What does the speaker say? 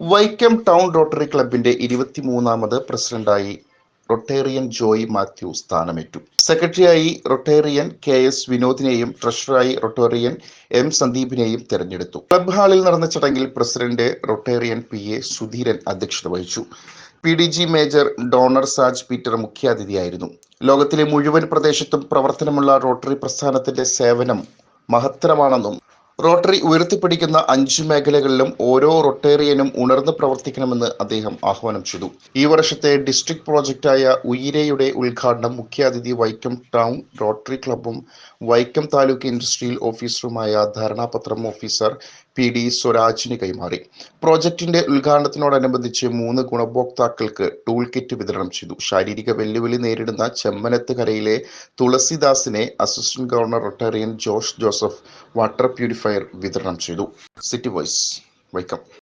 Vaikom town rotary ക്ലബിന്റെ ഇരുപത്തിമൂന്നാമത് പ്രസിഡന്റായി Rotarian Joy Mathew സ്ഥാനമേറ്റു. സെക്രട്ടറിയായി റൊട്ടേറിയൻ കെ എസ് വിനോദിനെയും ട്രഷററായി റൊട്ടേറിയൻ എം സന്ദീപിനെയും തെരഞ്ഞെടുത്തു. ക്ലബ് ഹാളിൽ നടന്ന ചടങ്ങിൽ president Rotarian P A Sudheeran അധ്യക്ഷത വഹിച്ചു. P D G major donor Saj Peter മുഖ്യാതിഥിയായിരുന്നു. ലോകത്തിലെ മുഴുവൻ പ്രദേശത്തും പ്രവർത്തനമുള്ള റോട്ടറി പ്രസ്ഥാനത്തിന്റെ സേവനം മഹത്തരമാണെന്നും റോട്ടറി ഉയർത്തിപ്പിടിക്കുന്ന അഞ്ച് മേഖലകളിലും ഓരോ റൊട്ടേറിയനും ഉണർന്ന് പ്രവർത്തിക്കണമെന്ന് അദ്ദേഹം ആഹ്വാനം ചെയ്തു. ഈ വർഷത്തെ ഡിസ്ട്രിക്ട് പ്രോജക്റ്റായ ഉയിരയുടെ ഉദ്ഘാടനം മുഖ്യാതിഥി വൈക്കം ടൗൺ റോട്ടറി ക്ലബും വൈക്കം താലൂക്ക് ഇൻഡസ്ട്രിയൽ ഓഫീസറുമായ ധാരണാപത്രം ഓഫീസർ പി ഡി സ്വരാജിന് കൈമാറി. പ്രോജക്റ്റിന്റെ ഉദ്ഘാടനത്തിനോടനുബന്ധിച്ച് മൂന്ന് ഗുണഭോക്താക്കൾക്ക് ടൂൾ കിറ്റ് വിതരണം ചെയ്തു. ശാരീരിക വെല്ലുവിളി നേരിടുന്ന ചെമ്മനത്ത് കരയിലെ തുളസിദാസിനെ assistant governor Rotarian Josh Joseph water purifier വിതരണം ചെയ്തു. City vice Vaikom.